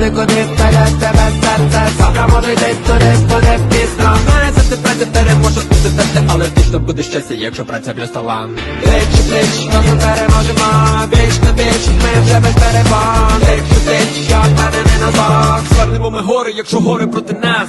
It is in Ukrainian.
нікуди вперед, тебе серце Завтра може йти туди, буде пізно Знає, за тебе тепер може бути терти Але точно буде щастя, якщо праця плюс талант Пліч у пліч, разом переможемо Біч на біч, ми вже без перебон Пліч у пліч, я впевнений на бок Звернемо ми гори, якщо гори проти нас